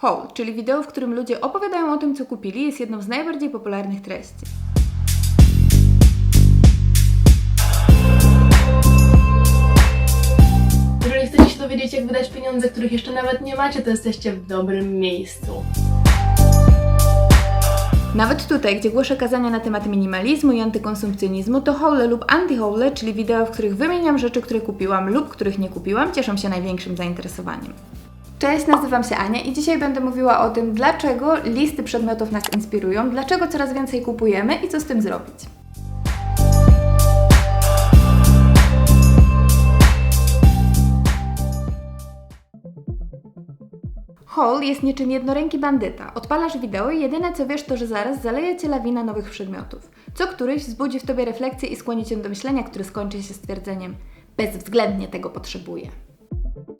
Haul, czyli wideo, w którym ludzie opowiadają o tym, co kupili, jest jedną z najbardziej popularnych treści. Jeżeli chcecie się dowiedzieć, jak wydać pieniądze, których jeszcze nawet nie macie, to jesteście w dobrym miejscu. Nawet tutaj, gdzie głoszę kazania na temat minimalizmu i antykonsumpcjonizmu, to haule lub anti-haule, czyli wideo, w których wymieniam rzeczy, które kupiłam lub których nie kupiłam, cieszą się największym zainteresowaniem. Cześć, nazywam się Ania i dzisiaj będę mówiła o tym, dlaczego listy przedmiotów nas inspirują, dlaczego coraz więcej kupujemy i co z tym zrobić. Haul jest niczym jednoręki bandyta. Odpalasz wideo i jedyne co wiesz to, że zaraz zaleje Cię lawina nowych przedmiotów. Co któryś wzbudzi w Tobie refleksję i skłoni Cię do myślenia, które skończy się stwierdzeniem bezwzględnie tego potrzebuję.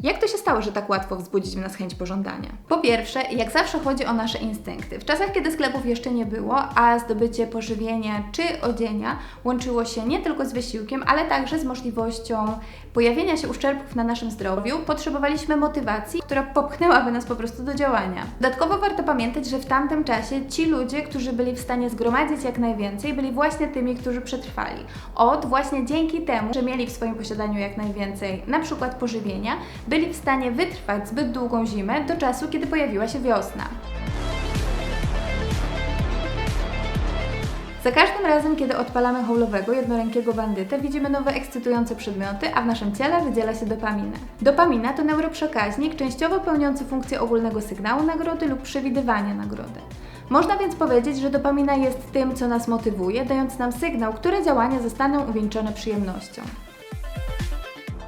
Jak to się stało, że tak łatwo wzbudzić w nas chęć pożądania? Po pierwsze, jak zawsze chodzi o nasze instynkty. W czasach, kiedy sklepów jeszcze nie było, a zdobycie pożywienia czy odzienia łączyło się nie tylko z wysiłkiem, ale także z możliwością pojawienia się uszczerbków na naszym zdrowiu, potrzebowaliśmy motywacji, która popchnęłaby nas po prostu do działania. Dodatkowo warto pamiętać, że w tamtym czasie ci ludzie, którzy byli w stanie zgromadzić jak najwięcej, byli właśnie tymi, którzy przetrwali. Od właśnie dzięki temu, że mieli w swoim posiadaniu jak najwięcej, na przykład pożywienia, byli w stanie wytrwać zbyt długą zimę do czasu, kiedy pojawiła się wiosna. Za każdym razem, kiedy odpalamy hołowego, jednorękiego bandytę, widzimy nowe ekscytujące przedmioty, a w naszym ciele wydziela się dopamina. Dopamina to neuroprzekaźnik częściowo pełniący funkcję ogólnego sygnału nagrody lub przewidywania nagrody. Można więc powiedzieć, że dopamina jest tym, co nas motywuje, dając nam sygnał, które działania zostaną uwieńczone przyjemnością.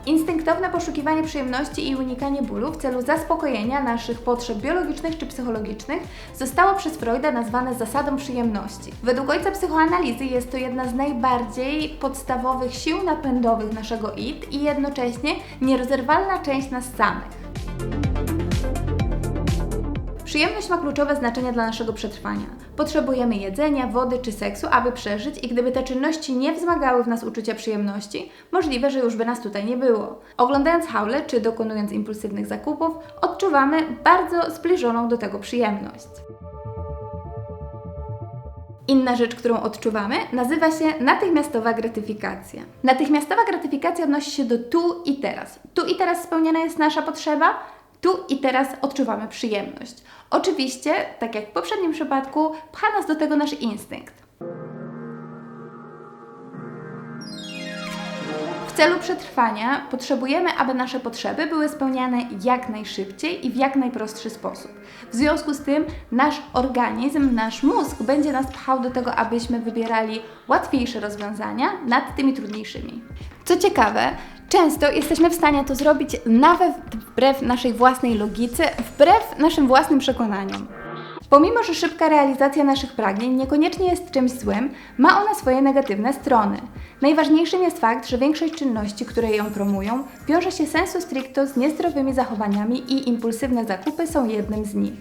Instynktowne poszukiwanie przyjemności i unikanie bólu w celu zaspokojenia naszych potrzeb biologicznych czy psychologicznych zostało przez Freuda nazwane zasadą przyjemności. Według ojca psychoanalizy jest to jedna z najbardziej podstawowych sił napędowych naszego id i jednocześnie nierozerwalna część nas samych. Przyjemność ma kluczowe znaczenie dla naszego przetrwania. Potrzebujemy jedzenia, wody czy seksu, aby przeżyć i gdyby te czynności nie wzmagały w nas uczucia przyjemności, możliwe, że już by nas tutaj nie było. Oglądając haule czy dokonując impulsywnych zakupów, odczuwamy bardzo zbliżoną do tego przyjemność. Inna rzecz, którą odczuwamy, nazywa się natychmiastowa gratyfikacja. Natychmiastowa gratyfikacja odnosi się do tu i teraz. Tu i teraz spełniona jest nasza potrzeba, tu i teraz odczuwamy przyjemność. Oczywiście, tak jak w poprzednim przypadku, pcha nas do tego nasz instynkt. W celu przetrwania potrzebujemy, aby nasze potrzeby były spełniane jak najszybciej i w jak najprostszy sposób. W związku z tym nasz organizm, nasz mózg będzie nas pchał do tego, abyśmy wybierali łatwiejsze rozwiązania nad tymi trudniejszymi. Co ciekawe, często jesteśmy w stanie to zrobić nawet wbrew naszej własnej logice, wbrew naszym własnym przekonaniom. Pomimo, że szybka realizacja naszych pragnień niekoniecznie jest czymś złym, ma ona swoje negatywne strony. Najważniejszym jest fakt, że większość czynności, które ją promują, wiąże się sensu stricto z niezdrowymi zachowaniami i impulsywne zakupy są jednym z nich.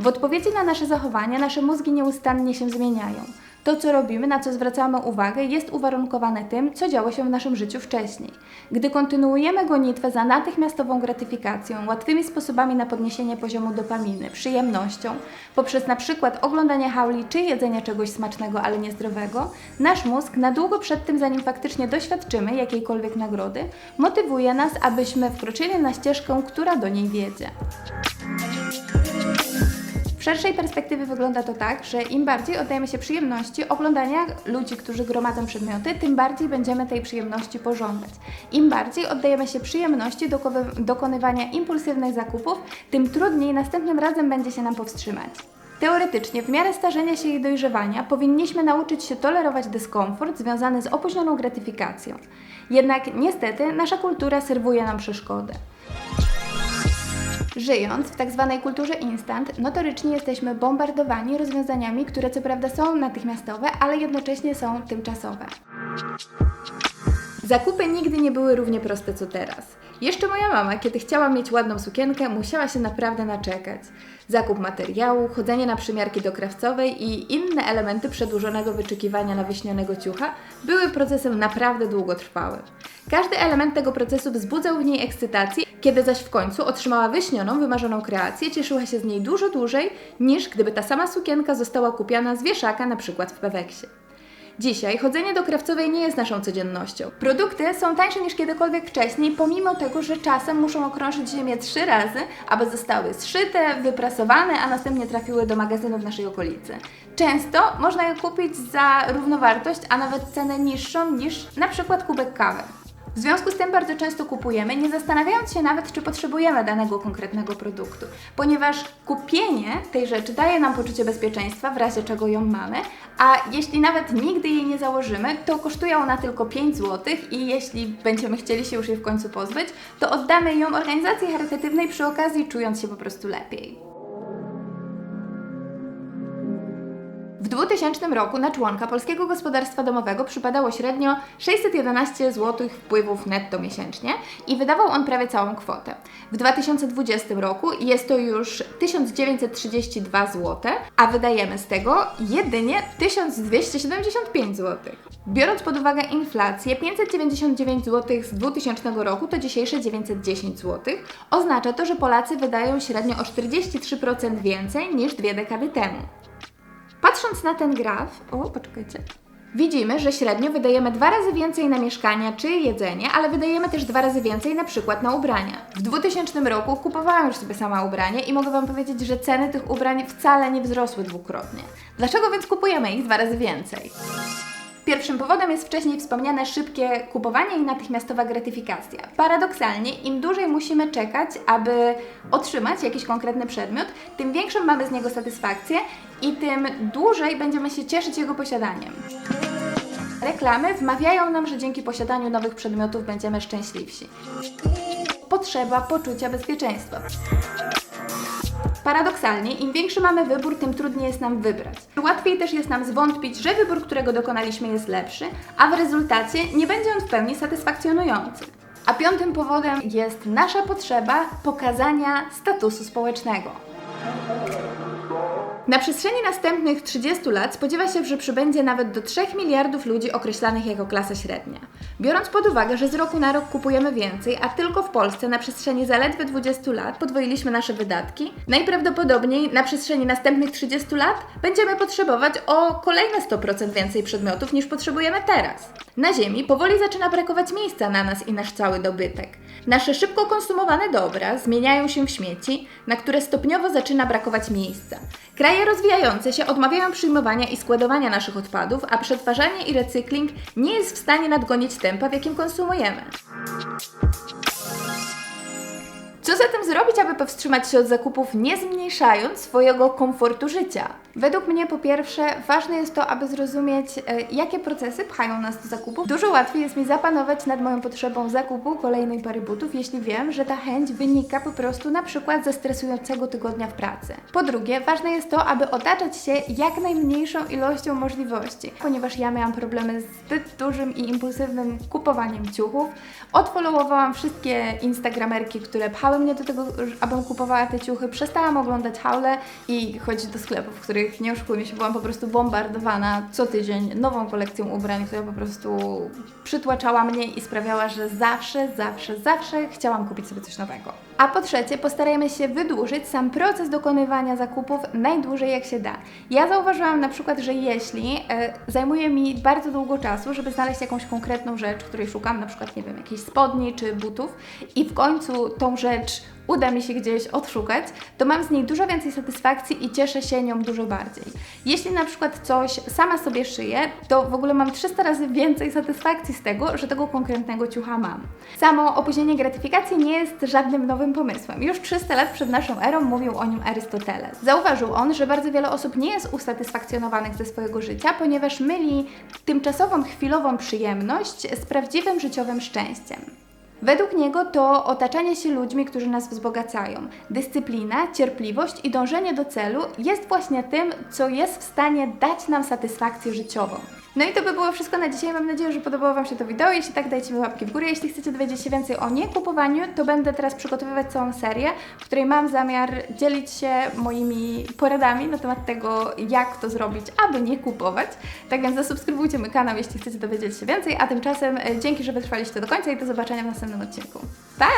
W odpowiedzi na nasze zachowania nasze mózgi nieustannie się zmieniają. To, co robimy, na co zwracamy uwagę, jest uwarunkowane tym, co działo się w naszym życiu wcześniej. Gdy kontynuujemy gonitwę za natychmiastową gratyfikacją, łatwymi sposobami na podniesienie poziomu dopaminy, przyjemnością, poprzez na przykład oglądanie hauli czy jedzenie czegoś smacznego, ale niezdrowego, nasz mózg na długo przed tym, zanim faktycznie doświadczymy jakiejkolwiek nagrody, motywuje nas, abyśmy wkroczyli na ścieżkę, która do niej wiedzie. W szerszej perspektywie wygląda to tak, że im bardziej oddajemy się przyjemności oglądania ludzi, którzy gromadzą przedmioty, tym bardziej będziemy tej przyjemności pożądać. Im bardziej oddajemy się przyjemności dokonywania impulsywnych zakupów, tym trudniej następnym razem będzie się nam powstrzymać. Teoretycznie, w miarę starzenia się i dojrzewania, powinniśmy nauczyć się tolerować dyskomfort związany z opóźnioną gratyfikacją. Jednak niestety nasza kultura serwuje nam przeszkodę. Żyjąc w tak zwanej kulturze instant, notorycznie jesteśmy bombardowani rozwiązaniami, które co prawda są natychmiastowe, ale jednocześnie są tymczasowe. Zakupy nigdy nie były równie proste co teraz. Jeszcze moja mama, kiedy chciała mieć ładną sukienkę, musiała się naprawdę naczekać. Zakup materiału, chodzenie na przymiarki do krawcowej i inne elementy przedłużonego wyczekiwania na wyśnionego ciucha były procesem naprawdę długotrwałym. Każdy element tego procesu wzbudzał w niej ekscytację, kiedy zaś w końcu otrzymała wyśnioną, wymarzoną kreację, cieszyła się z niej dużo dłużej, niż gdyby ta sama sukienka została kupiona z wieszaka, na przykład w Peweksie. Dzisiaj chodzenie do krawcowej nie jest naszą codziennością. Produkty są tańsze niż kiedykolwiek wcześniej, pomimo tego, że czasem muszą okrążyć ziemię trzy razy, aby zostały zszyte, wyprasowane, a następnie trafiły do magazynu w naszej okolicy. Często można je kupić za równowartość, a nawet cenę niższą niż na przykład kubek kawy. W związku z tym bardzo często kupujemy, nie zastanawiając się nawet, czy potrzebujemy danego konkretnego produktu, ponieważ kupienie tej rzeczy daje nam poczucie bezpieczeństwa, w razie czego ją mamy, a jeśli nawet nigdy jej nie założymy, to kosztuje ona tylko 5 zł i jeśli będziemy chcieli się już jej w końcu pozbyć, to oddamy ją organizacji charytatywnej przy okazji, czując się po prostu lepiej. 2000 roku na członka polskiego gospodarstwa domowego przypadało średnio 611 zł wpływów netto miesięcznie i wydawał on prawie całą kwotę. W 2020 roku jest to już 1932 zł, a wydajemy z tego jedynie 1275 zł. Biorąc pod uwagę inflację, 599 zł z 2000 roku to dzisiejsze 910 zł. Oznacza to, że Polacy wydają średnio o 43% więcej niż dwie dekady temu. Patrząc na ten graf, o, poczekajcie. Widzimy, że średnio wydajemy dwa razy więcej na mieszkania czy jedzenie, ale wydajemy też dwa razy więcej na przykład na ubrania. W 2000 roku kupowałam już sobie sama ubranie i mogę Wam powiedzieć, że ceny tych ubrań wcale nie wzrosły dwukrotnie. Dlaczego więc kupujemy ich dwa razy więcej? Pierwszym powodem jest wcześniej wspomniane szybkie kupowanie i natychmiastowa gratyfikacja. Paradoksalnie, im dłużej musimy czekać, aby otrzymać jakiś konkretny przedmiot, tym większą mamy z niego satysfakcję i tym dłużej będziemy się cieszyć jego posiadaniem. Reklamy wmawiają nam, że dzięki posiadaniu nowych przedmiotów będziemy szczęśliwsi. Potrzeba poczucia bezpieczeństwa. Paradoksalnie, im większy mamy wybór, tym trudniej jest nam wybrać. Łatwiej też jest nam zwątpić, że wybór, którego dokonaliśmy, jest lepszy, a w rezultacie nie będzie on w pełni satysfakcjonujący. A piątym powodem jest nasza potrzeba pokazania statusu społecznego. Na przestrzeni następnych 30 lat spodziewa się, że przybędzie nawet do 3 miliardów ludzi określanych jako klasa średnia. Biorąc pod uwagę, że z roku na rok kupujemy więcej, a tylko w Polsce na przestrzeni zaledwie 20 lat podwoiliśmy nasze wydatki, najprawdopodobniej na przestrzeni następnych 30 lat będziemy potrzebować o kolejne 100% więcej przedmiotów niż potrzebujemy teraz. Na Ziemi powoli zaczyna brakować miejsca na nas i nasz cały dobytek. Nasze szybko konsumowane dobra zmieniają się w śmieci, na które stopniowo zaczyna brakować miejsca. Kraje rozwijające się odmawiają przyjmowania i składowania naszych odpadów, a przetwarzanie i recykling nie jest w stanie nadgonić tempa, w jakim konsumujemy. Zatem zrobić, aby powstrzymać się od zakupów, nie zmniejszając swojego komfortu życia? Według mnie, po pierwsze, ważne jest to, aby zrozumieć, e, jakie procesy pchają nas do zakupów. Dużo łatwiej jest mi zapanować nad moją potrzebą zakupu kolejnej pary butów, jeśli wiem, że ta chęć wynika po prostu na przykład ze stresującego tygodnia w pracy. Po drugie, ważne jest to, aby otaczać się jak najmniejszą ilością możliwości, ponieważ ja miałam problemy z zbyt dużym i impulsywnym kupowaniem ciuchów. Odfollowowałam wszystkie instagramerki, które pchały mnie do tego, abym kupowała te ciuchy, przestałam oglądać haule i chodzić do sklepów, w których, nie oszukujmy się, byłam po prostu bombardowana co tydzień nową kolekcją ubrań, która po prostu przytłaczała mnie i sprawiała, że zawsze, zawsze, zawsze chciałam kupić sobie coś nowego. A po trzecie, postarajmy się wydłużyć sam proces dokonywania zakupów najdłużej jak się da. Ja zauważyłam na przykład, że jeśli e, zajmuje mi bardzo długo czasu, żeby znaleźć jakąś konkretną rzecz, której szukam, na przykład, nie wiem, jakiejś spodni czy butów i w końcu tą rzecz uda mi się gdzieś odszukać, to mam z niej dużo więcej satysfakcji i cieszę się nią dużo bardziej. Jeśli na przykład coś sama sobie szyję, to w ogóle mam 300 razy więcej satysfakcji z tego, że tego konkretnego ciucha mam. Samo opóźnienie gratyfikacji nie jest żadnym nowym pomysłem. Już 300 lat przed naszą erą mówił o nim Arystoteles. Zauważył on, że bardzo wiele osób nie jest usatysfakcjonowanych ze swojego życia, ponieważ myli tymczasową, chwilową przyjemność z prawdziwym życiowym szczęściem. Według niego to otaczanie się ludźmi, którzy nas wzbogacają. Dyscyplina, cierpliwość i dążenie do celu jest właśnie tym, co jest w stanie dać nam satysfakcję życiową. No i to by było wszystko na dzisiaj. Mam nadzieję, że podobało Wam się to wideo. Jeśli tak, dajcie mi łapki w górę. Jeśli chcecie dowiedzieć się więcej o niekupowaniu, to będę teraz przygotowywać całą serię, w której mam zamiar dzielić się moimi poradami na temat tego, jak to zrobić, aby nie kupować. Tak więc zasubskrybujcie mój kanał, jeśli chcecie dowiedzieć się więcej. A tymczasem e, dzięki, że wytrwaliście do końca i do zobaczenia w następnym odcinku. Pa!